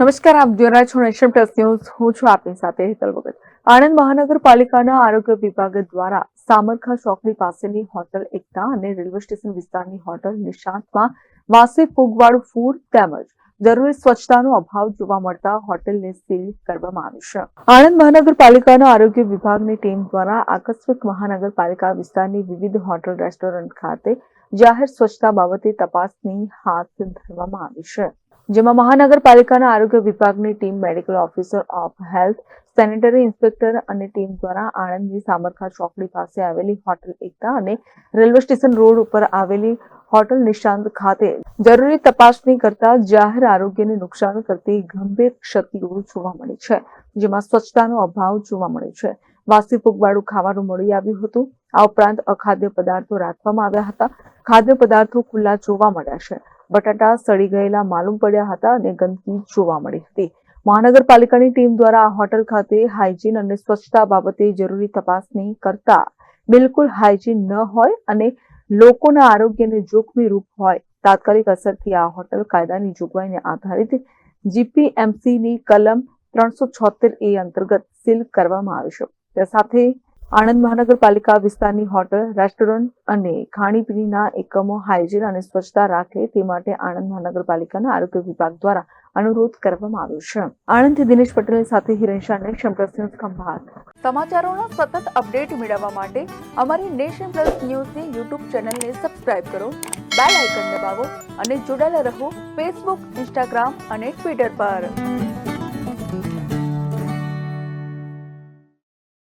નમસ્કાર, આપ જોઈ રહ્યા છો નેશન પ્લસ ન્યૂઝ. હું છું આપની સાથે હેતલ ભગત આણંદ મહાનગરપાલિકાના આરોગ્ય વિભાગ દ્વારા સામરખા ચોકડી પાસેની હોટલ એકતા અને રેલવે સ્ટેશન વિસ્તારની હોટલ નિશાંતમાં વાસી ફૂગવાળું ફૂડ તેમજ જરૂરી સ્વચ્છતાનો અભાવ જોવા મળતા હોટેલને સીલ કરવામાં આવી છે. આણંદ મહાનગરપાલિકાના આરોગ્ય વિભાગની ટીમ દ્વારા આકસ્મિક મહાનગરપાલિકા વિસ્તારની વિવિધ હોટલ, રેસ્ટોરન્ટ ખાતે જાહેર સ્વચ્છતા બાબતે તપાસની હાથ ધરવામાં આવી છે. જેમાં મહાનગરપાલિકાના આરોગ્ય વિભાગની team, medical officer of health, sanitary inspector અને ટીમ દ્વારા આણંદની સામરખા ચોકડી પાસે આવેલી હોટલ એકતા અને રેલવે સ્ટેશન રોડ ઉપર આવેલી હોટલ નિશાંત ખાતે જરૂરી તપાસણી કરતા જાહેર આરોગ્યને નુકસાન કરતી ગંભીર ક્ષતિઓ જોવા મળી છે, જેમાં સ્વચ્છતાનો અભાવ જોવા મળે છે. વાસી ફૂગવાળું ખાવાનું મળી આવ્યું હતું. આ ઉપરાંત અખાદ્ય પદાર્થો રાખવામાં આવ્યા હતા. ખાદ્ય પદાર્થો ખુલ્લા જોવા મળ્યા છે. બટાટા સડી ગયેલા માલુમ પડ્યા હતા અને ગંદકી જોવા મળી હતી. મહાનગરપાલિકાની ટીમ દ્વારા આ હોટલ ખાતે હાઇજીન અને સ્વચ્છતા બાબતે જરૂરી તપાસણી કરતા બિલકુલ હાઇજીન ન હોય અને લોકોના આરોગ્યને જોખમી રૂપ હોય. તાત્કાલિક અસરથી આ હોટલ કાયદાની જોગવાઈને આધારિત જીપીએમસીની કલમ ત્રણસો છોતેર એ અંતર્ગત સીલ કરવામાં આવી છે. તે સાથે આણંદ મહાનગરપાલિકા વિસ્તારની હોટલ, રેસ્ટોરન્ટ અને ખાણીપીણીના એકમો હાઇજીન અને સ્વચ્છતા રાખે તે માટે આણંદ મહાનગરપાલિકાના આરોગ્ય વિભાગ દ્વારા અનુરોધ કરવામાં આવ્યો છે. આણંદથી દિનેશ પટેલ સાથે હિરેન શાને ક્ષમપ્રસ ન્યૂઝ ખંભાત. સમાચારોનો સતત અપડેટ મેળવવા માટે અમારી નેશન પ્લસ ન્યૂઝની યુટ્યુબ ચેનલને સબસ્ક્રાઇબ કરો, બેલ આઇકન દબાવો અને જોડાયેલા રહો ફેસબુક, ઇન્સ્ટાગ્રામ અને ટ્વિટર પર.